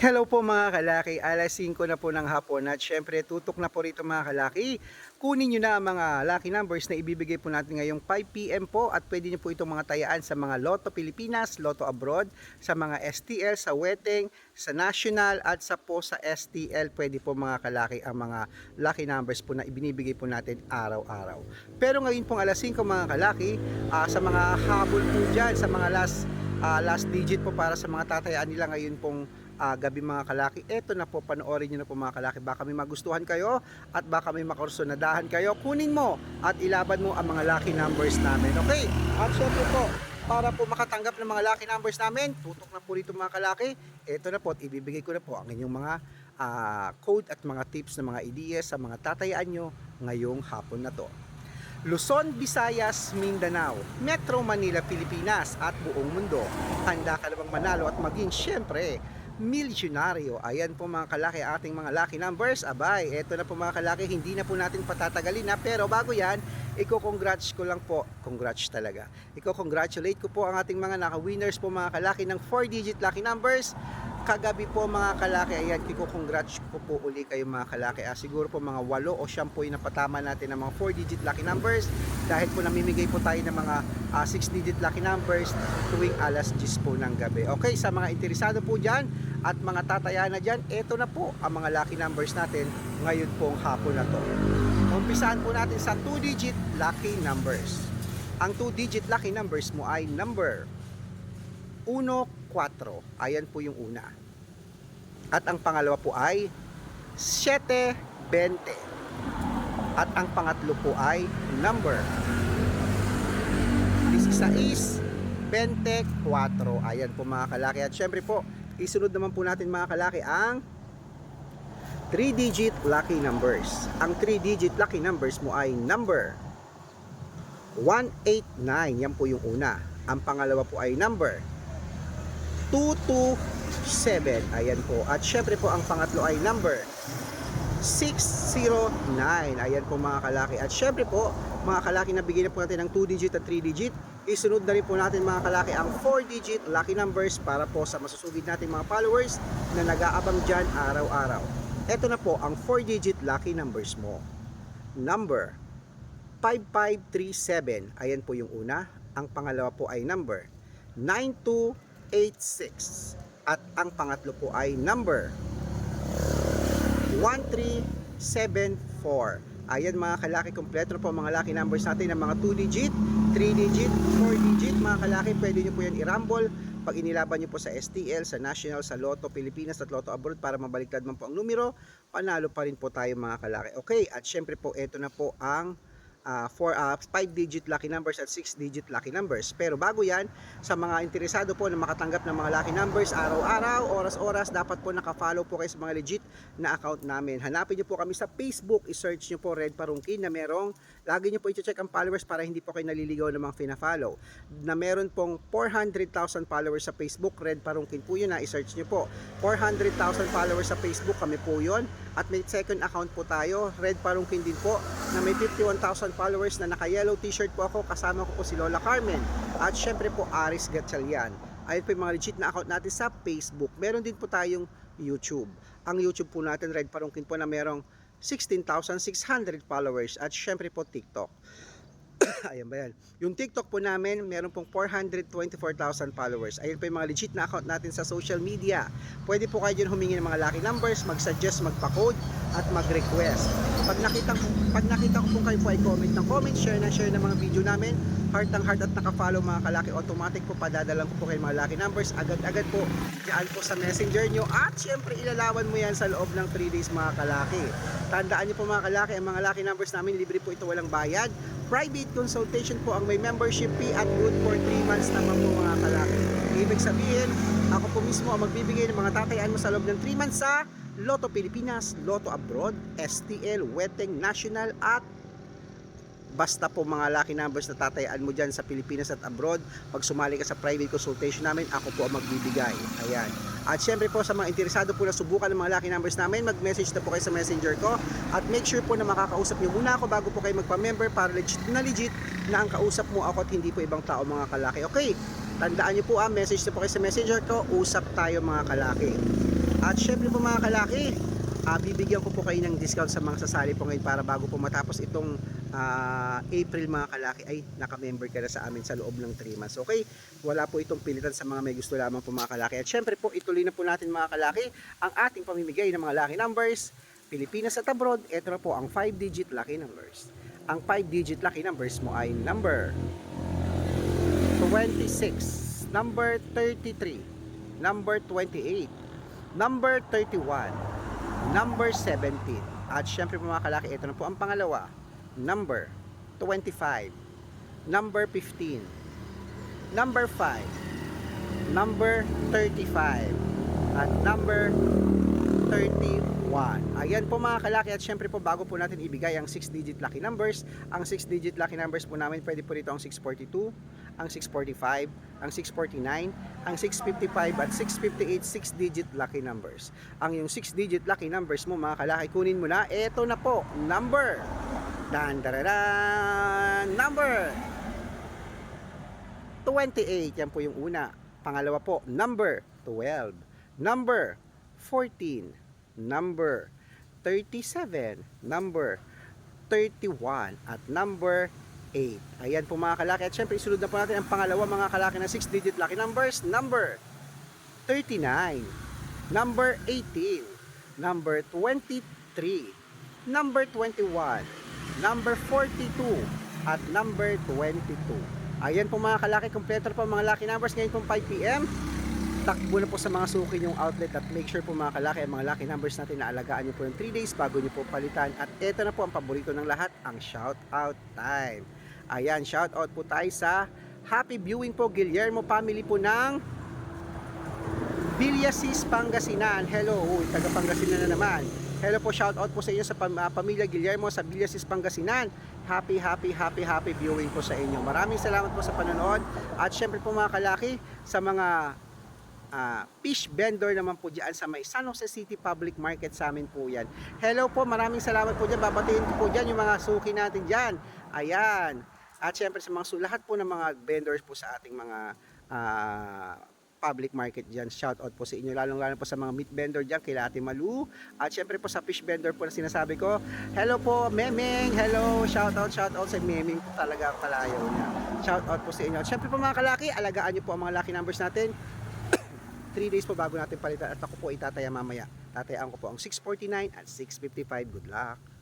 Hello po mga kalaki, alas 5 na po ng hapon at syempre tutok na po rito mga kalaki. Kunin nyo na ang mga lucky numbers na ibibigay po natin ngayong 5pm po at pwede nyo po itong mga tayaan sa mga Lotto Pilipinas, Lotto Abroad, sa mga STL, sa Weteng, sa National at sa po sa STL. Pwede po mga kalaki ang mga lucky numbers po na ibinibigay po natin araw-araw. Pero ngayon pong alas 5 mga kalaki, ah, sa mga habol po dyan, sa mga last, ah, last digit po para sa mga tatayaan nila ngayon pong ah, gabi mga kalaki. Eto na po, panoorin nyo na po mga kalaki. Baka may magustuhan kayo at baka may makursunadahan kayo. Kunin mo at ilaban mo ang mga lucky numbers namin. Okay? At syempre po, para po makatanggap ng mga lucky numbers namin, tutok na po rito mga kalaki. Eto na po, at ibibigay ko na po ang inyong mga ah, code at mga tips ng mga ideas sa mga tatayaan nyo ngayong hapon na to. Luzon, Visayas, Mindanao, Metro Manila, Pilipinas at buong mundo. Handa ka na bang manalo at maging syempre milyonaryo. Ayan po mga kalaki ating mga lucky numbers. Abay, eto na po mga kalaki, hindi na po natin patatagalin na. Pero bago yan, iko-congrats ko lang po. Congrats talaga. Iko-congratulate ko po ang ating mga naka-winners po mga kalaki ng 4-digit lucky numbers. Kagabi po mga kalaki, ayan, kiko-congrats ko po uli kayo mga kalaki. Ah, siguro po mga 8 o 10 po yung napatama natin ng mga 4-digit lucky numbers. Dahil po namimigay po tayo ng mga 6-digit lucky numbers tuwing alas 10 po ng gabi. Okay, sa mga interesado po dyan at mga tataya na dyan, eto na po ang mga lucky numbers natin ngayon pong hapon na to. Umpisahan po natin sa 2-digit lucky numbers. Ang 2-digit lucky numbers mo ay number 1, 4. Ayan po yung una. At ang pangalawa po ay 7, 20. At ang pangatlo po ay number 16, 24. Ayan po mga kalaki. At syempre po, isunod naman po natin mga kalaki ang 3-digit lucky numbers. Ang 3-digit lucky numbers mo ay number 189. Yan po yung una. Ang pangalawa po ay number 227. Ayan po. At syempre po ang pangatlo ay number 609. Ayan po mga kalaki. At syempre po, mga kalaki na bigyan po natin ng 2 digit at 3 digit. Isunod na rin po natin mga kalaki ang 4 digit lucky numbers para po sa masusugid natin mga followers na nag-aabang dyan araw-araw. Ito na po ang 4 digit lucky numbers mo. Number 5537. Ayan po yung una. Ang pangalawa po ay number 9286. At ang pangatlo po ay number 1374. Ayan mga kalaki, kompleto po mga lucky numbers natin ng mga 2 digit, 3 digit, 4 digit. Mga kalaki, pwede nyo po yan i-rumble pag inilaban nyo po sa STL, sa National, sa Lotto Pilipinas at Lotto Abroad para mabaliktad man po ang numero, panalo pa rin po tayo mga kalaki. Okay, at syempre po, ito na po ang uh, 5 digit lucky numbers at 6 digit lucky numbers. Pero bago yan, sa mga interesado po na makatanggap ng mga lucky numbers araw-araw, oras-oras, dapat po nakafollow po kayo sa mga legit na account namin. Hanapin nyo po kami sa Facebook, i-search nyo po Red Parungkin na merong, lagi nyo po i-check ang followers para hindi po kayo naliligaw ng mga fina-follow. Na meron pong 400,000 followers sa Facebook, Red Parungkin po yun na, i-search nyo po. 400,000 followers sa Facebook, kami po yun. At may second account po tayo, Red Parungkin din po, na may 51,000 followers na naka-yellow t-shirt po ako, kasama ko po si Lola Carmen. At syempre po, Aris Gatchalian. Ayun po yung mga legit na account natin sa Facebook. Meron din po tayong YouTube. Ang YouTube po natin, Red Parungkin po na merong 16,600 followers at syempre po TikTok. Ayan ba yan? Yung TikTok po namin, meron pong 424,000 followers. Ayun po yung mga legit na account natin sa social media. Pwede po kayo dyan humingi ng mga lucky numbers, mag-suggest, magpa-code, at mag-request. Pag nakita, pag nakita ko po kayo po ay comment ng comment, share na share ng mga video namin, heart ang heart at naka-follow mga kalaki, automatic po padadalang ko po kayo mga lucky numbers, agad-agad po, diyan po sa messenger nyo, at syempre ilalawan mo yan sa loob ng 3 days mga kalaki. Tandaan nyo po mga kalaki, ang mga lucky numbers namin, libre po ito walang bayad, private consultation po ang may membership fee at good for 3 months naman po mga kalaki. Ibig sabihin, ako po mismo ang magbibigay ng mga tatayaan mo sa loob ng 3 months sa Lotto Pilipinas, Lotto Abroad, STL, Weteng National at basta po mga lucky numbers na tatayaan mo dyan sa Pilipinas at abroad. Pag sumali ka sa private consultation namin ako po ang magbibigay. Ayan at syempre po sa mga interesado po na subukan ng mga lucky numbers namin mag-message na po kayo sa messenger ko. At make sure po na makakausap nyo muna ako bago po kayo magpa-member para legit na legit na ang kausap mo ako at hindi po ibang tao mga kalaki. Okay tandaan nyo po ah message na po kayo sa messenger ko. Usap tayo mga kalaki. At syempre po mga kalaki, ah, bibigyan ko po kayo ng discount sa mga sasali po ngayon para bago po matapos itong ah, April mga kalaki ay naka-member ka na sa amin sa loob ng 3 months. Okay? Wala po itong pilitan sa mga may gusto lamang po mga kalaki. At syempre po ituloy na po natin mga kalaki ang ating pamimigay ng mga lucky numbers. Pilipinas at abroad, ito na po ang 5-digit lucky numbers. Ang 5-digit lucky numbers mo ay number 26, number 33, number 28, number 31, number 17. At syempre po mga kalaki, ito na po ang pangalawa, number 25, number 15, number 5, number 35, at number 31. Ayan po mga kalaki at syempre po bago po natin ibigay ang 6 digit lucky numbers, ang 6 digit lucky numbers po namin pwede po rito ang 642, ang 645, ang 649, ang 655 at 658 6 digit lucky numbers. Ang yung 6 digit lucky numbers mo mga kalaki kunin mo na, eto na po, number. Dan dararan, number 28, yan po yung una. Pangalawa po, number 12. Number 14. Number 37. Number 31. At number 8. Ayan po mga kalaki. At syempre, isunod na po natin ang pangalawa mga kalaki na 6-digit lucky numbers. Number 39. Number 18. Number 23. Number 21. Number 42. At number 22. Ayan po mga kalaki, kompleto po mga lucky numbers ngayon pong 5pm. Takbo na po sa mga suki yung outlet at make sure po mga kalaki ang mga lucky numbers natin na alagaan nyo po yung 3 days bago nyo po palitan. At ito na po ang paborito ng lahat, ang shout out time. Ayan, shout out po tayo sa happy viewing po Guillermo family po ng Villasis Pangasinan. Hello, taga Pangasinan na naman. Hello po, shout out po sa inyo sa pam- ah, pamilya Guillermo sa Villasis Pangasinan. Happy, happy, happy, happy viewing po sa inyo. Maraming salamat po sa panonood. At syempre po mga kalaki, sa mga ah, fish vendor naman po dyan sa may San Jose City Public Market sa amin po yan. Hello po, maraming salamat po dyan. Babatiin ko po dyan yung mga suki natin dyan. Ayan. At syempre sa mga lahat po ng mga vendors po sa ating mga ah, public market dyan. Shout out po sa inyo, lalong lalo po sa mga meat vendor dyan, kay Ate Malu. At syempre po sa fish vendor po na sinasabi ko, hello po, Memeng, hello, shout out, shout out sa Memeng po talaga palayaw niya. Shout out po sa inyo. At syempre po mga kalaki, alagaan niyo po ang mga lucky numbers natin. 3 days po bago natin palitan at ako po itataya mamaya. Tatayaan ko po ang 649 at 655. Good luck!